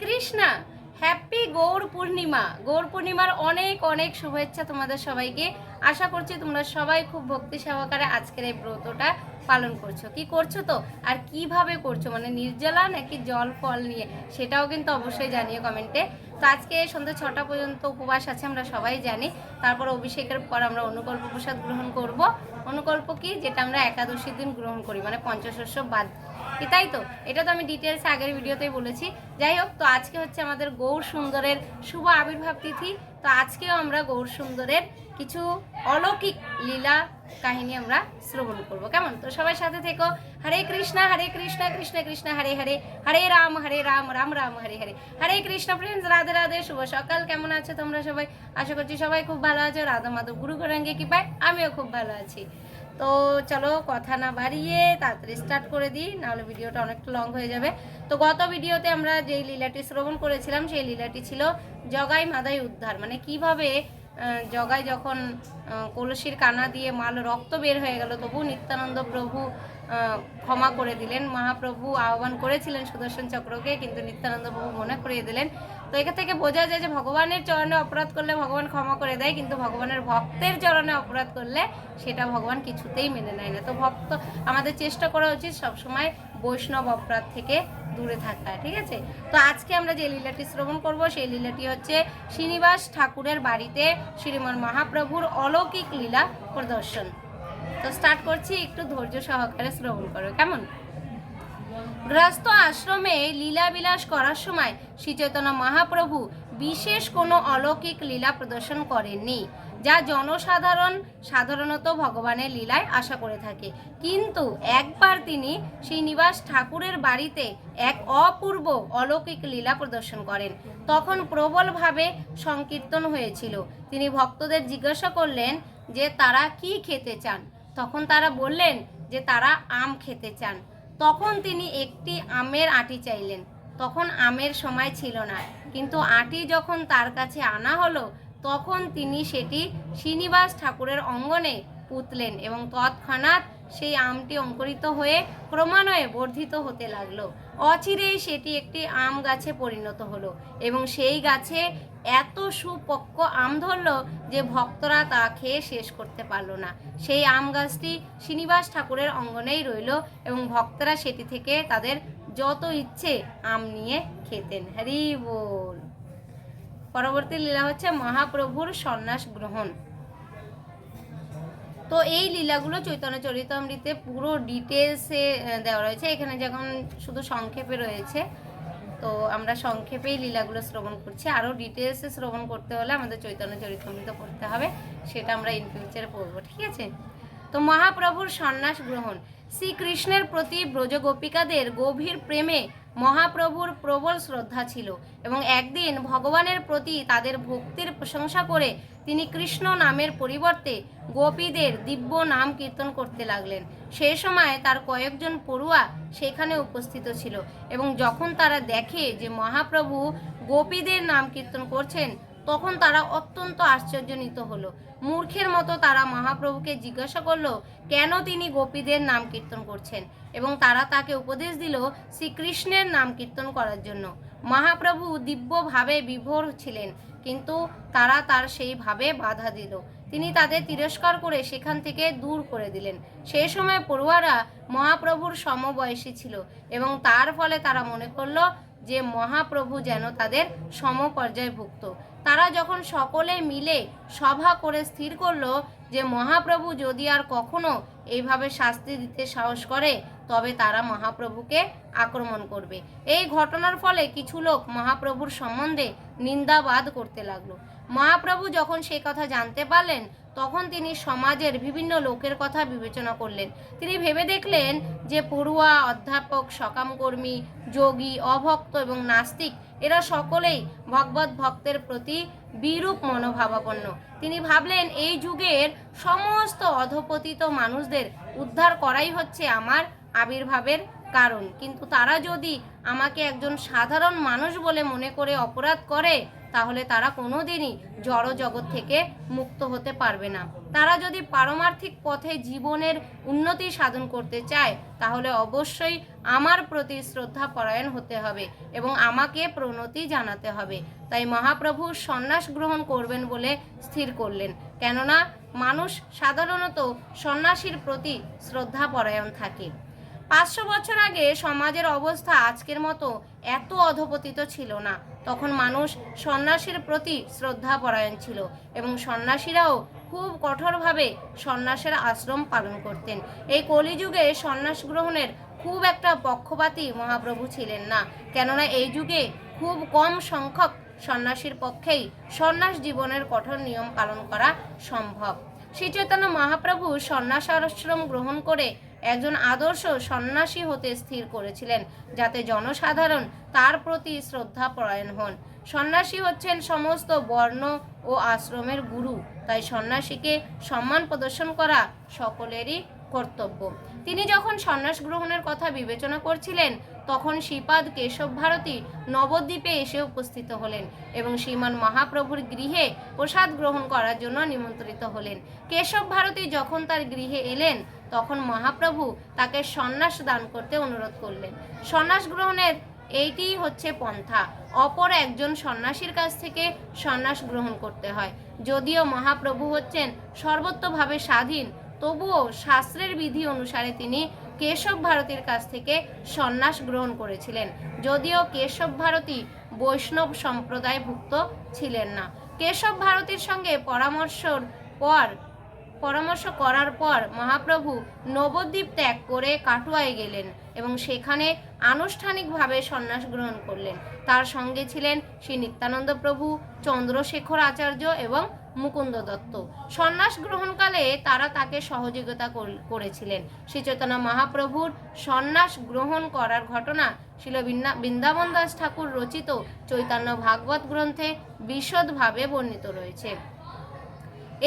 Krishna happy Gaur Purnima. Gour পূর্ণিমার অনেক অনেক শুভেচ্ছা তোমাদের সবাইকে। আশা করছি তোমরা সবাই খুব ভক্তি সহকারে আজকের এই ব্রতটা পালন করছ। কি করছ তো? আর কীভাবে করছ? মানে নির্জলা নাকি জল, ফল নিয়ে? সেটাও কিন্তু অবশ্যই জানিয়ে কমেন্টে। তো আজকে সন্ধ্যে ছটা পর্যন্ত উপবাস আছে, আমরা সবাই জানি। তারপর অভিষেকের পর আমরা অনুকল্প প্রসাদ গ্রহণ করব। অনুকল্প কি? যেটা আমরা একাদশীর দিন গ্রহণ করি মানে পঞ্চশস্য বাদ তাই তো? এটা তো আমি ডিটেলস আগের ভিডিওতেই বলেছি। যাই হোক, তো আজকে হচ্ছে আমাদের গৌর সুন্দরের শুভ আবির্ভাব তিথি। তো আজকেও আমরা গৌর সুন্দরের কিছু অলৌকিক লীলা কাহিনী আমরা শ্রবণ করব। কেমন? তো সবাই সাথে থেকো। হরে কৃষ্ণা, হরে কৃষ্ণ কৃষ্ণ কৃষ্ণ, হরে হরে। হরে রাম হরে রাম রাম রাম, হরে হরে। হরে কৃষ্ণ ফ্রেন্ডস রাধে রাধে, শুভ সকাল। কেমন আছো তোমরা সবাই? আশা করছি সবাই খুব ভালো আছো। রাধা মাধব গুরু গরাঙ্গে কি পায় আমিও খুব ভালো আছি। তো চলো কথা না বাড়িয়ে তাড়াতাড়ি স্টার্ট করে দিই, নাহলে ভিডিওটা অনেকটা লং হয়ে যাবে। তো গত ভিডিওতে আমরা যেই লীলাটি শ্রবণ করেছিলাম, সেই লীলাটি ছিল জগাই মাদাই উদ্ধার। মানে কীভাবে জগাই যখন কলসির কানা দিয়ে মাল রক্ত বের হয়ে গেল তবু নিত্যানন্দ প্রভু ক্ষমা করে দিলেন। মহাপ্রভু আহ্বান করেছিলেন সুদর্শন চক্রকে, কিন্তু নিত্যানন্দ প্রভু মনে করিয়ে দিলেন। তো এখান থেকে বোঝা যায় যে ভগবানের চরণে অপরাধ করলে ভগবান ক্ষমা করে দেয়, কিন্তু ভগবানের ভক্তের চরণে অপরাধ করলে সেটা ভগবান কিছুতেই মেনে নেয় না। তো ভক্ত, আমাদের চেষ্টা করা উচিত সবসময় বৈষ্ণব অপরাধ থেকে দূরে থাকা ঠিক আছে? তো আজকে আমরা যে লীলাটি শ্রবণ করব, সেই লীলাটি হচ্ছে শ্রীনিবাস ঠাকুরের বাড়িতে শ্রীমন মহাপ্রভুর অলৌকিক লীলা প্রদর্শন। তো স্টার্ট করছি, একটু ধৈর্য সহকারে শ্রবণ করো, কেমন? গৃহস্থ আশ্রমে লীলা বিলাস করার সময় শ্রীচেতনা মহাপ্রভু বিশেষ কোনো অলৌকিক লীলা প্রদর্শন করেননি। যা জনসাধারণ সাধারণত ভগবানের লীলায় আশা করে থাকে। কিন্তু একবার তিনি শ্রীনিবাস ঠাকুরের বাড়িতে এক অপূর্ব অলৌকিক লীলা প্রদর্শন করেন। তখন প্রবলভাবে সংকীর্তন হয়েছিল। তিনি ভক্তদের জিজ্ঞাসা করলেন যে, তারা কি খেতে চান? তখন তারা বললেন যে, তারা আম খেতে চান। তখন তিনি একটি আমের আটি চাইলেন। তখন আমের সময় ছিল না। কিন্তু আটি যখন তার কাছে আনা হলো তখন তিনি সেটি শ্রীনিবাস ঠাকুরের অঙ্গনে পুতলেন এবং তৎক্ষণাৎ সেই আমটি অঙ্কুরিত হয়ে ক্রমান্বয়ে বর্ধিত হতে লাগল। অচিরেই সেটি একটি আম গাছে পরিণত হলো এবং সেই গাছে এত সুপক্ক আম ধরলো যে ভক্তরা তা খেয়ে শেষ করতে পারল না। সেই আম গাছটি শ্রীনিবাস ঠাকুরের অঙ্গনেই রইল এবং ভক্তরা সেটি থেকে তাদের যত ইচ্ছে আম নিয়ে খেতেন। হরি বল। পরবর্তী লীলা হচ্ছে মহাপ্রভুর সন্ন্যাস গ্রহণ। তো এই লীলাগুলো চৈতন্য চরিতামৃতে পুরো ডিটেলসে দেওয়া রয়েছে। এখানে যখন শুধু সংক্ষেপে রয়েছে, তো আমরা সংক্ষেপেই লীলাগুলো শ্রবণ করছি। আরও ডিটেলসে শ্রবণ করতে হলে আমাদের চৈতন্য চরিতামৃত পড়তে হবে, সেটা আমরা ইন ফিউচারে পড়ব, ঠিক আছে? তো মহাপ্রভুর সন্ন্যাস গ্রহণ। শ্রীকৃষ্ণের প্রতি ব্রজগোপিকাদের গভীর প্রেমে মহাপ্রভুর প্রবল শ্রদ্ধা ছিল এবং একদিন ভগবানের প্রতি তাদের ভক্তির প্রশংসা করে তিনি কৃষ্ণ নামের পরিবর্তে গোপীদের দিব্য নাম কীর্তন করতে লাগলেন। সেই সময় তার কয়েকজন পড়ুয়া সেখানে উপস্থিত ছিল এবং যখন তারা দেখে যে মহাপ্রভু গোপীদের নাম কীর্তন করছেন, তখন তারা অত্যন্ত আশ্চর্যজনিত হলো। মূর্খের মতো তারা মহাপ্রভুকে জিজ্ঞাসা করল, কেন তিনি গোপীদের নাম কীর্তন করছেন? এবং তারা তাকে উপদেশ দিল শ্রীকৃষ্ণের নাম কীর্তন করার জন্য। মহাপ্রভু দিব্যভাবে বিভোর ছিলেন, কিন্তু তারা তার সেই ভাবে বাধা দিল। তিনি তাদের তিরস্কার করে সেখান থেকে দূর করে দিলেন। সেই সময় পড়ুয়ারা মহাপ্রভুর সমবয়সী ছিল এবং তার ফলে তারা মনে করল যে মহাপ্রভু যেন তাদের সমপর্যায়ভুক্ত। তারা যখন সকলে মিলে সভা করে স্থির করল যে মহাপ্রভু যদি আর কখনো এইভাবে শাস্তি দিতে সাহস করে তবে তারা মহাপ্রভুকে আক্রমণ করবে। এই ঘটনার ফলে কিছু লোক মহাপ্রভুর সম্বন্ধে নিন্দাবাদ করতে লাগল। মহাপ্রভু যখন সেই কথা জানতে পারলেন, তখন তিনি সমাজের বিভিন্ন লোকের কথা বিবেচনা করলেন। তিনি ভেবে দেখলেন যে পড়ুয়া, অধ্যাপক, সকামকর্মী, যোগী, অভক্ত এবং নাস্তিক, এরা সকলেই ভগবত ভক্তের প্রতি বিরূপ মনোভাবাপন্ন। তিনি ভাবলেন, এই যুগের সমস্ত অধপতিত মানুষদের উদ্ধার করাই হচ্ছে আমার আবির্ভাবের কারণ। কিন্তু তারা যদি আমাকে একজন সাধারণ মানুষ বলে মনে করে অপরাধ করে, তাহলে তারা কোনোদিনই জড় জগৎ থেকে মুক্ত হতে পারবে না। তারা যদি পারমার্থিক পথে জীবনের উন্নতি সাধন করতে চায়, তাহলে অবশ্যই আমার প্রতি শ্রদ্ধা পরায়ণ হতে হবে এবং আমাকে প্রণতি জানাতে হবে। তাই মহাপ্রভু সন্ন্যাস গ্রহণ করবেন বলে স্থির করলেন। কেননা মানুষ সাধারণত সন্ন্যাসীর প্রতি শ্রদ্ধা পরায়ণ থাকে। পাঁচশো বছর আগে সমাজের অবস্থা আজকের মতো এত অধপতিত ছিল না। তখন মানুষ সন্ন্যাসীর প্রতি শ্রদ্ধা পরায়ণ ছিল এবং সন্ন্যাসীরাও খুব কঠোরভাবে সন্ন্যাসের আশ্রম পালন করতেন। এই কলিযুগে সন্ন্যাস গ্রহণের খুব একটা পক্ষপাতী মহাপ্রভু ছিলেন না। কেননা এই যুগে খুব কম সংখ্যক সন্ন্যাসীর পক্ষেই সন্ন্যাস জীবনের কঠোর নিয়ম পালন করা সম্ভব। শ্রী চৈতন্য মহাপ্রভু সন্ন্যাস আশ্রম গ্রহণ করে একজন আদর্শ সন্ন্যাসী হতে স্থির করেছিলেন, যাতে জনসাধারণ তার প্রতি শ্রদ্ধা পরায়ণ হন। সন্ন্যাসী হচ্ছেন সমস্ত বর্ণ ও আশ্রমের গুরু, তাই সন্ন্যাসীকে সম্মান প্রদর্শন করা সকলেরই কর্তব্য। তিনি যখন সন্ন্যাস গ্রহণের কথা বিবেচনা করছিলেন, তখন শ্রীপাদ কেশব ভারতী নবদ্বীপে এসে উপস্থিত হলেন এবং শ্রীমান মহাপ্রভুর গৃহে প্রসাদ গ্রহণ করার জন্য নিমন্ত্রিত হলেন। কেশব ভারতী যখন তার গৃহে এলেন তখন মহাপ্রভু তাকে সন্ন্যাস দান করতে অনুরোধ করলেন। সন্ন্যাস গ্রহণের এইটিই হচ্ছে পন্থা। অপর একজন সন্ন্যাসীর কাছ থেকে সন্ন্যাস গ্রহণ করতে হয়। যদিও মহাপ্রভু হচ্ছেন সর্বত্রভাবে স্বাধীন, তবুও শাস্ত্রের বিধি অনুসারে তিনি কেশব ভারতীর কাছ থেকে সন্ন্যাস গ্রহণ করেছিলেন। যদিও কেশব ভারতী বৈষ্ণব সম্প্রদায়ভুক্ত ছিলেন না। কেশব ভারতীর সঙ্গে পরামর্শর পর পরামর্শ করার পর মহাপ্রভু নবদ্বীপ ত্যাগ করে কাটুয়ায় গেলেন এবং সেখানে আনুষ্ঠানিকভাবে সন্ন্যাস গ্রহণ করলেন। তার সঙ্গে ছিলেন শ্রী নিত্যানন্দ প্রভু, চন্দ্রশেখর আচার্য এবং মুকুন্দ দত্ত। সন্ন্যাস গ্রহণকালে তারা তাকে সহযোগিতা কর- করেছিলেন। শ্রী চৈতন্য মহাপ্রভুর সন্ন্যাস গ্রহণ করার ঘটনা শিল বৃন্দাবন দাস ঠাকুর রচিত চৈতন্য ভাগবত গ্রন্থে বিশদভাবে বর্ণিত রয়েছে।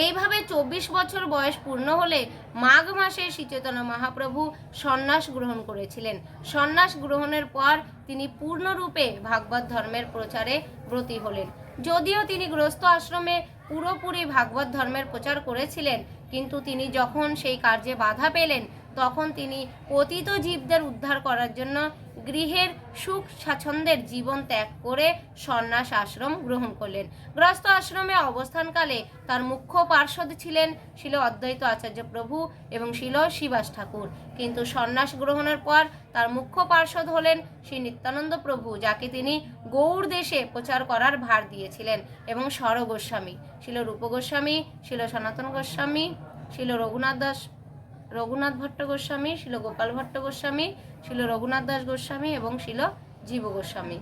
এইভাবে চব্বিশ বছর বয়স পূর্ণ হলে মাঘ মাসে শ্রীচৈতন্য মহাপ্রভু সন্ন্যাস গ্রহণ করেছিলেন। সন্ন্যাস গ্রহণের পর তিনি পূর্ণরূপে ভাগবত ধর্মের প্রচারে ব্রতী হলেন। যদিও তিনি গ্রস্ত আশ্রমে পুরোপুরি ভাগবত ধর্মের প্রচার করেছিলেন, কিন্তু তিনি যখন সেই কার্যে বাধা পেলেন, তখন তিনি পতিত জীবদের উদ্ধার করার জন্য গৃহের সুখ স্বাচ্ছন্দ্যের জীবন ত্যাগ করে সন্ন্যাস আশ্রম গ্রহণ করলেন। গ্রস্ত আশ্রমে অবস্থানকালে তার মুখ্য পার্ষদ ছিলেন শিল অদ্বৈত আচার্য প্রভু এবং শিল শিবাস ঠাকুর। কিন্তু সন্ন্যাস গ্রহণের পর তার মুখ্য পার্ষদ হলেন শ্রী নিত্যানন্দ প্রভু, যাকে তিনি গৌড় দেশে প্রচার করার ভার দিয়েছিলেন এবং স্বর গোস্বামী শিল রূপ গোস্বামী শিল সনাতন গোস্বামী, শিল রঘুনাথ দাস রঘুনাথ ভট্ট গোস্বামী শিল গোপাল ভট্ট গোস্বামী শিল রঘুনাথ দাস গোস্বামী এবং শিল জীব গোস্বামী।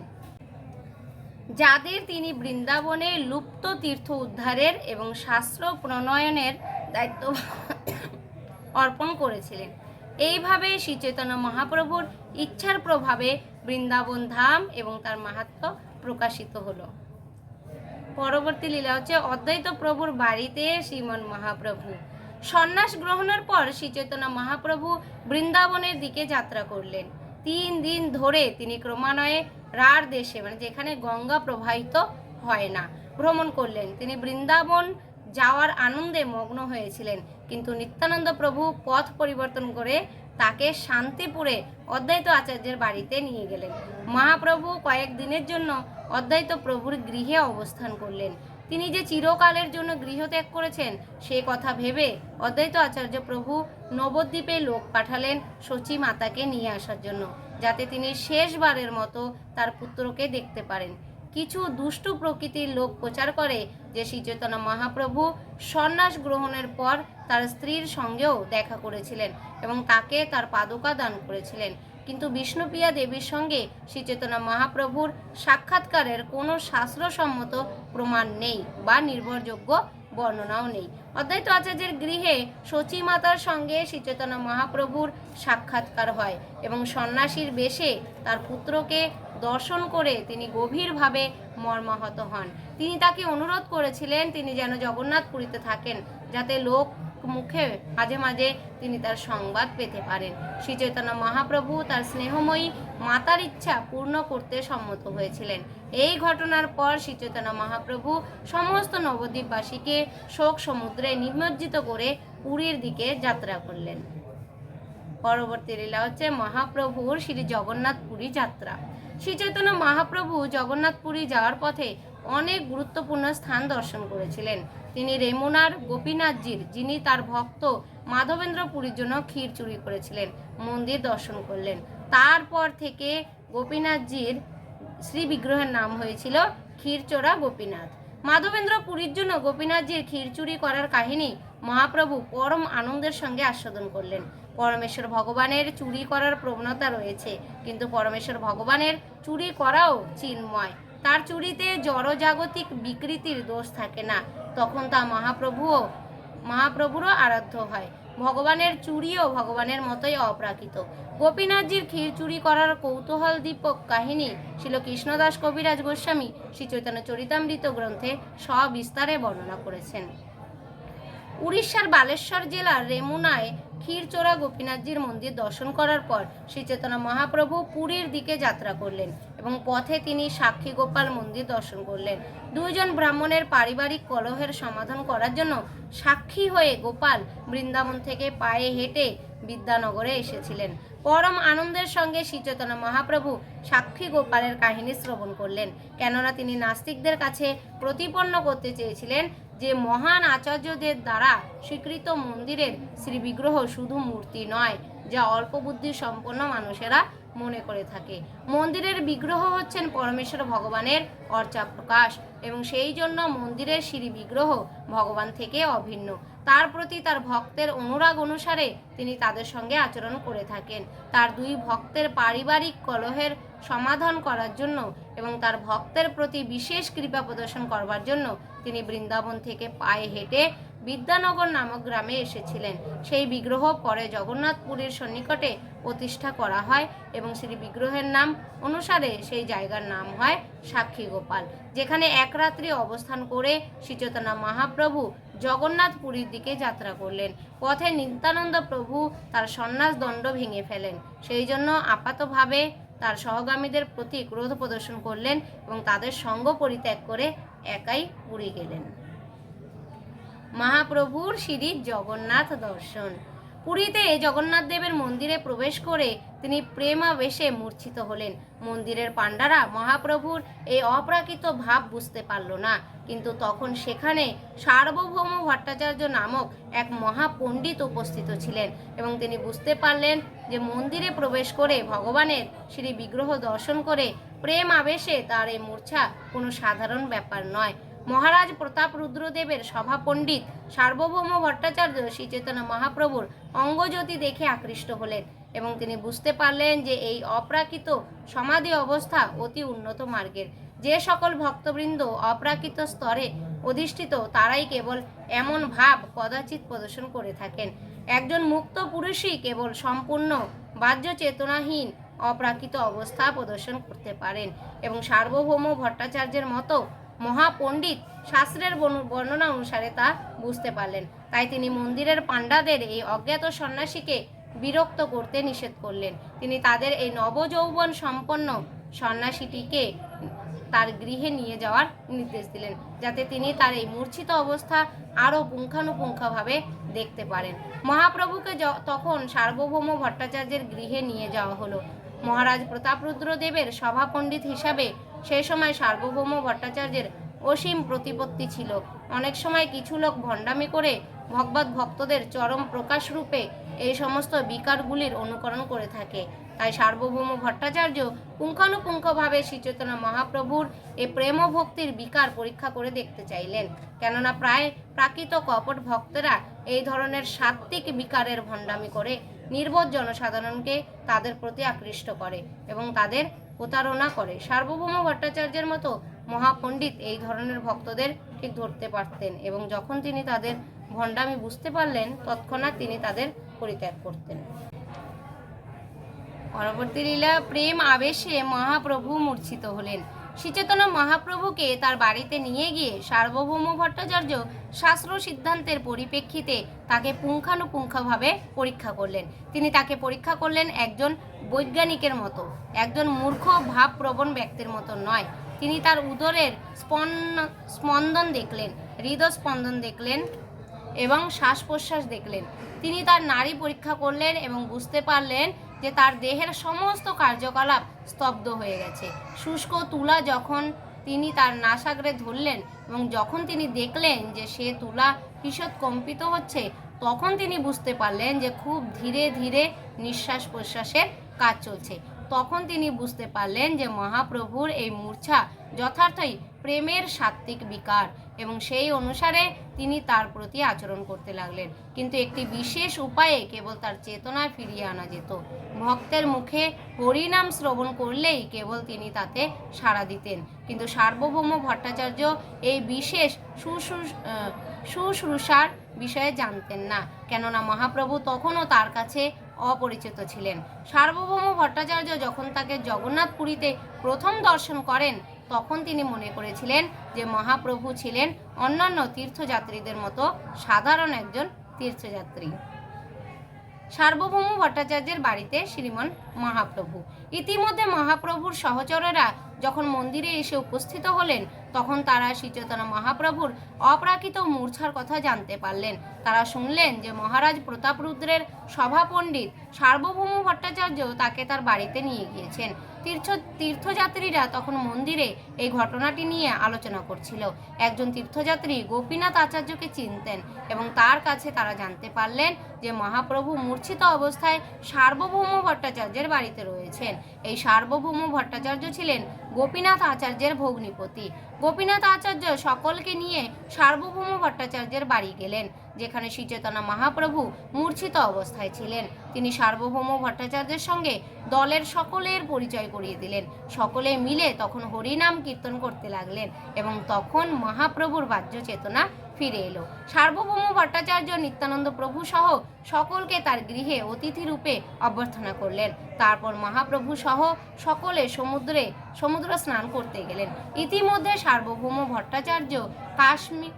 যাদের তিনি বৃন্দাবনে লুপ্ত তীর্থ উদ্ধারের এবং শাস্ত্র প্রণয়নের দায়িত্ব অর্পণ করেছিলেন। এইভাবে শ্রী চৈতন্য মহাপ্রভুর ইচ্ছার প্রভাবে বৃন্দাবন ধাম এবং তার মাহাত্ম্য প্রকাশিত হলো। পরবর্তী লীলা হচ্ছে অদ্বৈত প্রভুর বাড়িতে শ্রীমন মহাপ্রভু। সন্ন্যাস গ্রহণের পর শ্রী চৈতন্য মহাপ্রভু বৃন্দাবনের দিকে যাত্রা করলেন। তিন দিন ধরে তিনি ক্রমান্বয়ে রার দেশে মানে যেখানে গঙ্গা প্রবাহিত হয় না, ভ্রমণ করলেন। তিনি বৃন্দাবন যাওয়ার আনন্দে মগ্ন হয়েছিলেন। কিন্তু নিত্যানন্দ প্রভু পথ পরিবর্তন করে তাকে শান্তিপুরে অদ্বৈত আচার্যের বাড়িতে নিয়ে গেলেন। মহাপ্রভু কয়েক দিনের জন্য অদ্বৈত প্রভুর গৃহে অবস্থান করলেন। তিনি যে চিরকালের জন্য গৃহ ত্যাগ করেছেন, সে কথা ভেবে অদ্বৈত আচার্য প্রভু নবদ্বীপে লোক পাঠালেন সচী মাতাকে নিয়ে আসার জন্য, যাতে তিনি শেষবারের মতো তার পুত্রকে দেখতে পারেন। কিছু দুষ্টু প্রকৃতির লোক প্রচার করে যে শ্রী চৈতন্য মহাপ্রভু সন্ন্যাস গ্রহণের পর তার স্ত্রীর সঙ্গেও দেখা করেছিলেন এবং তাকে তার পাদুকা দান করেছিলেন। কিন্তু বিষ্ণুপ্রিয়া দেবীর সঙ্গে শ্রী চৈতন্য মহাপ্রভুর সাক্ষাৎকারের কোনো শাস্ত্রসম্মত প্রমাণ নেই বা নির্ভরযোগ্য বর্ণনাও নেই। অদ্বৈত আচার্যের গৃহে সচী মাতার সঙ্গে শ্রী চৈতন্য মহাপ্রভুর সাক্ষাৎকার হয় এবং সন্ন্যাসীর বেশে তার পুত্রকে দর্শন করে তিনি গভীরভাবে মর্মাহত হন। তিনি তাকে অনুরোধ করেছিলেন, তিনি যেন জগন্নাথপুরীতে থাকেন, যাতে লোক মুখে মাঝে মাঝে তিনি তার সংবাদ পেতে পারেন। শ্রী চৈতন্য মহাপ্রভু তার স্নেহময়ী মাতার ইচ্ছা পূর্ণ করতে সম্মত হয়েছিলেন। এই ঘটনার পর শ্রী চৈতন্য মহাপ্রভু সমস্ত নবদ্বীপবাসীকে শোক সমুদ্রে নিমজ্জিত করে পুরীর দিকে যাত্রা করলেন। পরবর্তী লীলা হচ্ছে মহাপ্রভুর শ্রী জগন্নাথ পুরী যাত্রা। শ্রী চৈতন্য মহাপ্রভু জগন্নাথ পুরী যাওয়ার পথে অনেক গুরুত্বপূর্ণ স্থান দর্শন করেছিলেন। তিনি রেমুনার গোপীনাথজির, যিনি তার ভক্ত মাধবেন্দ্র পুরীর জন্য ক্ষীর চুরি করেছিলেন, মন্দির দর্শন করলেন। তারপর থেকে গোপীনাথজির শ্রী বিগ্রহের নাম হয়েছিল ক্ষীরচোরা গোপীনাথ। মাধবেন্দ্র পুরীর জন্য গোপীনাথজির ক্ষীর চুরি করার কাহিনী মহাপ্রভু পরম আনন্দের সঙ্গে আস্বাদন করলেন। পরমেশ্বর ভগবানের চুরি করার প্রবণতা রয়েছে, কিন্তু পরমেশ্বর ভগবানের চুরি করাও চিন্ময়। তার চুরিতে জড়জাগতিক বিকৃতির দোষ থাকে না। তখন তা মহাপ্রভুও, মহাপ্রভুরও আরাধ্য হয়। ভগবানের চুরিও ভগবানের মতোই অপ্রাকৃত। গোপীনাথজির ক্ষীর চুরি করার কৌতূহল দীপক কাহিনী ছিল কৃষ্ণদাস কবিরাজ গোস্বামী শ্রী চৈতন্য চরিতামৃত গ্রন্থে সবিস্তারে বর্ণনা করেছেন। উড়িষ্যার বালেশ্বর জেলার রেমুনায় ক্ষীরচোরা গোপীনাথজির মন্দির দর্শন করার পর শ্রী চৈতন্য মহাপ্রভু পুরীর দিকে যাত্রা করলেন এবং পথে তিনি সাক্ষী গোপাল মন্দির দর্শন করলেন। দুইজন ব্রাহ্মণের পারিবারিক কলহের সমাধান করার জন্য সাক্ষী হয়ে গোপাল বৃন্দাবন থেকে পায়ে হেঁটে বিদ্যানগরে এসেছিলেন। পরম আনন্দের সঙ্গে শ্রীচৈতন্য মহাপ্রভু সাক্ষী গোপালের কাহিনী শ্রবণ করলেন। কেননা তিনি নাস্তিকদের কাছে প্রতিপন্ন করতে চেয়েছিলেন যে মহান আচার্যদের দ্বারা স্বীকৃত মন্দিরের শ্রী বিগ্রহ শুধু মূর্তি নয়, যা অল্প বুদ্ধি সম্পন্ন মানুষেরা মনে করে থাকে। মন্দিরের বিগ্রহ হচ্ছেন পরমেশ্বর ভগবানের অর্চা প্রকাশ এবং সেই জন্য মন্দিরের শ্রী বিগ্রহ ভগবান থেকে অভিন্ন। তার প্রতি তার ভক্তের অনুরাগ অনুসারে তিনি তাদের সঙ্গে আচরণ করে থাকেন। তার দুই ভক্তের পারিবারিক কলহের সমাধান করার জন্য এবং তার ভক্তের প্রতি বিশেষ কৃপা প্রদর্শন করবার জন্য তিনি বৃন্দাবন থেকে পায়ে হেঁটে বিদ্যানগর নামক গ্রামে এসেছিলেন। সেই বিগ্রহ পরে জগন্নাথপুরীর সন্নিকটে প্রতিষ্ঠা করা হয় এবং শ্রী বিগ্রহের নাম অনুসারে সেই জায়গার নাম হয় সাক্ষী গোপাল, যেখানে এক রাত্রি অবস্থান করে শ্রীচেতনা মহাপ্রভু জগন্নাথ পুরীর দিকে যাত্রা করলেন। পথে নিত্যানন্দ প্রভু তার সন্ন্যাস দণ্ড ভেঙে ফেলেন। সেই জন্য আপাতভাবে তার সহগামীদের প্রতি ক্রোধ প্রদর্শন করলেন এবং তাদের সঙ্গ পরিত্যাগ করে একাই পুরী গেলেন। মহাপ্রভুর শ্রী জগন্নাথ দর্শন। পুরীতে জগন্নাথ দেবের মন্দিরে প্রবেশ করে তিনি প্রেমাবেশে মূর্ছিত হলেন। মন্দিরের পাণ্ডারা মহাপ্রভুর এই অপ্রাকৃত ভাব বুঝতে পারল না। কিন্তু তখন সেখানে সার্বভৌম ভট্টাচার্য নামক এক মহাপণ্ডিত উপস্থিত ছিলেন এবং তিনি বুঝতে পারলেন যে মন্দিরে প্রবেশ করে ভগবানের শ্রী বিগ্রহ দর্শন করে প্রেম আবেশে তার এই মূর্ছা কোনো সাধারণ ব্যাপার নয়। মহারাজ প্রতাপ রুদ্রদেবের সভা পণ্ডিত সার্বভৌম ভট্টাচার্য শ্রী মহাপ্রভুর অঙ্গজ্যোতি দেখে আকৃষ্ট হলেন এবং তিনি বুঝতে পারলেন যে এই অপ্রাকৃত সমাধি অবস্থা অতি উন্নত মার্গের। যে সকল ভক্তবৃন্দ অপ্রাকৃত স্তরে অধিষ্ঠিত, তারাই কেবল এমন ভাব কদাচিৎ প্রদর্শন করে থাকেন। একজন মুক্ত পুরুষই কেবল সম্পূর্ণ বাহ্য চেতনাহীন অপ্রাকৃত অবস্থা প্রদর্শন করতে পারেন এবং সার্বভৌম ভট্টাচার্যের মতো মহাপণ্ডিত শাস্ত্রের বর্ণ- বর্ণনা অনুসারে তা বুঝতে পারলেন। তাই তিনি মন্দিরের পাণ্ডাদের এই অজ্ঞাত সন্ন্যাসীকে বিরক্ত করতে নিষেধ করলেন। তিনি তাদের এই নবযৌবন সম্পন্ন সন্ন্যাসীটিকে তার গৃহে নিয়ে যাওয়ার নির্দেশ দিলেন, যাতে তিনি তার এই মূর্ছিত অবস্থা আরও পুঙ্খানুপুঙ্খভাবে দেখতে পারেন। মহাপ্রভুকে তখন সার্বভৌম ভট্টাচার্যের গৃহে নিয়ে যাওয়া হলো। মহারাজ প্রতাপরুদ্র দেবের সভাপণ্ডিত হিসাবে সেই সময় সার্বভৌম ভট্টাচার্যের অসীম প্রতিপত্তি ছিল। অনেক সময় কিছু লোক ভণ্ডামি করে ভগবত ভক্তদের চরম প্রকাশ রূপে এই সমস্ত বিকারগুলির অনুকরণ করে থাকে। তাই সার্বভৌম ভট্টাচার্য পুঙ্খানুপুঙ্খভাবে শ্রীচেতনা মহাপ্রভুর এই প্রেম ভক্তির বিকার পরীক্ষা করে দেখতে চাইলেন। কেননা প্রায় প্রাকৃত কপট ভক্তরা এই ধরনের সাত্ত্বিক বিকারের ভণ্ডামি করে নির্বোধ জনসাধারণকে তাদের প্রতি আকৃষ্ট করে এবং তাদের প্রতারণা করে। সার্বভৌম ভট্টাচার্যের মতো মহাপণ্ডিত এই ধরনের ভক্তদের ঠিক ধরতে পারতেন এবং যখন তিনি তাদের ভণ্ডামি বুঝতে পারলেন, তৎক্ষণাৎ তিনি তাদের পরিত্যাগ করতেন। পরবর্তী লীলা প্রেম আবেশে মহাপ্রভু মূর্ছিত হলেন। শ্রীচেতন মহাপ্রভুকে তার বাড়িতে নিয়ে গিয়ে সার্বভৌম ভট্টাচার্য শাস্ত্র সিদ্ধান্তের পরিপ্রেক্ষিতে তাকে পুঙ্খানুপুঙ্খভাবে পরীক্ষা করলেন। তিনি তাকে পরীক্ষা করলেন একজন বৈজ্ঞানিকের মতো, একজন মূর্খ, ভাবপ্রবণ ব্যক্তির মতো নয়। তিনি তার উদরের স্পন্ন স্পন্দন দেখলেন হৃদয় স্পন্দন দেখলেন এবং শ্বাস প্রশ্বাস দেখলেন। তিনি তার নারী পরীক্ষা করলেন এবং বুঝতে পারলেন যে তার দেহের সমস্ত কার্যকলাপ স্তব্ধ হয়ে গেছে। শুষ্ক তুলা যখন তিনি তার নাসাগরে ধরলেন এবং যখন তিনি দেখলেন যে সে তুলা ঈষৎ কম্পিত হচ্ছে, তখন তিনি বুঝতে পারলেন যে খুব ধীরে ধীরে নিঃশ্বাস প্রশ্বাসের কাজ চলছে। তখন তিনি বুঝতে পারলেন যে মহাপ্রভুর এই মূর্ছা যথার্থই প্রেমের সাত্ত্বিক বিকার। এবং সেই অনুসারে তিনি তার প্রতি আচরণ করতে লাগলেন। কিন্তু একটি বিশেষ উপায়ে কেবল তার চেতনায় ফিরিয়ে আনা যেত। ভক্তের মুখে হরিনাম শ্রবণ করলেই কেবল তিনি তাতে সাড়া দিতেন। কিন্তু সার্বভৌম ভট্টাচার্য এই বিশেষ শুশ্রূষার বিষয়ে জানতেন না। কেননা মহাপ্রভু তখনও তার কাছে অপরিচিত ছিলেন। সার্বভৌম ভট্টাচার্য যখন তাকে জগন্নাথপুরীতে প্রথম দর্শন করেন তখন তিনি মনে করেছিলেন যে মহাপ্রভু ছিলেন অন্যান্য তীর্থযাত্রীদের মতো সাধারণ একজন তীর্থযাত্রী। সার্বভৌম ভট্টাচার্যের বাড়িতে শ্রীমন মহাপ্রভু। ইতিমধ্যে মহাপ্রভুর সহচরেরা যখন মন্দিরে এসে উপস্থিত হলেন, তখন তারা শ্রীচেতন মহাপ্রভুর অপ্রাকৃত মূর্ছার কথা জানতে পারলেন। তারা শুনলেন যে মহারাজ প্রতাপরুদ্রের সভাপণ্ডিত সার্বভৌম ভট্টাচার্য তাকে তার বাড়িতে নিয়ে গিয়েছেন। তীর্থ তীর্থযাত্রীরা তখন মন্দিরে এই ঘটনাটি নিয়ে আলোচনা করছিল। একজন তীর্থযাত্রী গোপীনাথ আচার্যকে চিনতেন এবং তার কাছে তারা জানতে পারলেন যে মহাপ্রভু মূর্ছিত অবস্থায় সার্বভৌম ভট্টাচার্যের বাড়িতে রয়েছেন। এই সার্বভৌম ভট্টাচার্য ছিলেন গোপীনাথ আচার্যের ভগ্নিপতি। গোপীনাথ আচার্য সকলকে নিয়ে সার্বভৌম ভট্টাচার্যের বাড়ি গেলেন, যেখানে শ্রীচেতনা মহাপ্রভু মূর্ছিত অবস্থায় ছিলেন। তিনি সার্বভৌম ভট্টাচার্যের সঙ্গে দলের সকলের পরিচয় করিয়ে দিলেন। সকলে মিলে তখন হরিনাম কীর্তন করতে লাগলেন এবং তখন মহাপ্রভুর বাহ্য চেতনা ফিরে এলো। সার্বভৌম ভট্টাচার্য নিত্যানন্দ প্রভু সহ সকলকে তার গৃহে অতিথি রূপে অভ্যর্থনা করলেন। তারপর মহাপ্রভু সহ সকলে সমুদ্রে, সমুদ্র স্নান করতে গেলেন। ইতিমধ্যে সার্বভৌম ভট্টাচার্য কাশ্মীর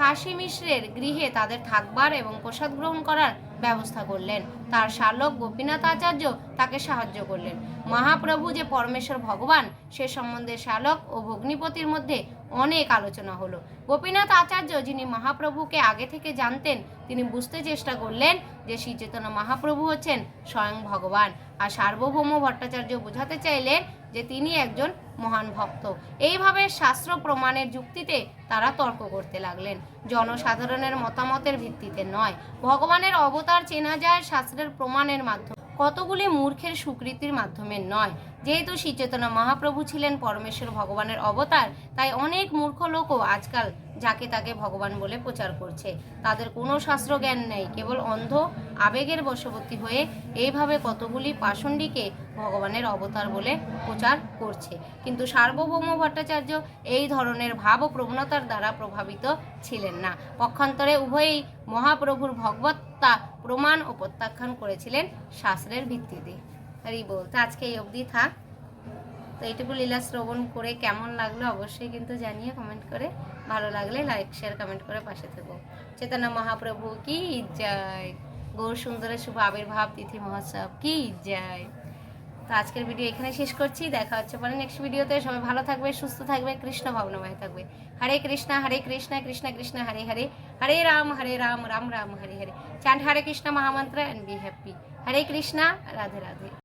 কাশী মিশ্রের গৃহে তাদের থাকবার এবং প্রসাদ গ্রহণ করার ব্যবস্থা করলেন। তার শালক গোপীনাথ আচার্য তাকে সাহায্য করলেন। মহাপ্রভু যে পরমেশ্বর ভগবান, সে সম্বন্ধে শালক ও ভগ্নিপতির মধ্যে অনেক আলোচনা হলো। গোপীনাথ আচার্য যিনি মহাপ্রভুকে আগে থেকে জানতেন, তিনি বুঝতে চেষ্টা করলেন যে শ্রী চৈতন্য মহাপ্রভু হচ্ছেন স্বয়ং ভগবান। আর সার্বভৌম ভট্টাচার্য বোঝাতে চাইলেন যে তিনি একজন মহান ভক্ত। এইভাবে শাস্ত্র প্রমাণের যুক্তিতে তারা তর্ক করতে লাগলেন। জনসাধারণের মতামতের ভিত্তিতে নয়। ভগবানের অবতার চেনা যায় শাস্ত্রের প্রমাণের মাধ্যমে। কতগুলি মূর্খের স্বীকৃতির মাধ্যমে নয়। যেহেতু শ্রীচেতনা মহাপ্রভু ছিলেন পরমেশ্বর ভগবানের অবতার, তাই অনেক মূর্খ লোকও আজকাল যাকে তাকে ভগবান বলে প্রচার করছে। তাদের কোনো শাস্ত্র জ্ঞান নেই, কেবল অন্ধ, আবেগের বশবর্তী হয়ে এইভাবে কতগুলি পাষণ্ডীকে ভগবানের অবতার বলে প্রচার করছে। কিন্তু সার্বভৌম ভট্টাচার্য এই ধরনের ভাব ও প্রবণতার দ্বারা প্রভাবিত ছিলেন না। পক্ষান্তরে উভয়ই মহাপ্রভুর ভগবত্তা প্রমাণ ও প্রত্যাখ্যান করেছিলেন শাস্ত্রের ভিত্তিতে। হরি বলতে আজকে এই অবধি থাক। তো এইটুকু লীলা শ্রবণ করে কেমন লাগল অবশ্যই কিন্তু জানিয়ে কমেন্ট করে। ভালো লাগলে লাইক শেয়ার কমেন্ট করে পাশে থেকো। চেতনা মহাপ্রভু কি জয়। গৌর সুন্দরের শুভ আবির্ভাব তিথি মহোৎসব কি জয়। তো আজকের ভিডিও এখানে শেষ করছি। দেখা হচ্ছে পরে নেক্সট ভিডিওতে। সবাই ভালো থাকবে, সুস্থ থাকবে, কৃষ্ণ ভাবনাময় থাকবে। হরে কৃষ্ণ হরে কৃষ্ণ কৃষ্ণ কৃষ্ণ, হরে হরে। হরে রাম হরে রাম রাম রাম, হরে হরে। চান্ড হরে কৃষ্ণ মহামন্ত্র and be happy Hare Krishna, Radhe Radhe.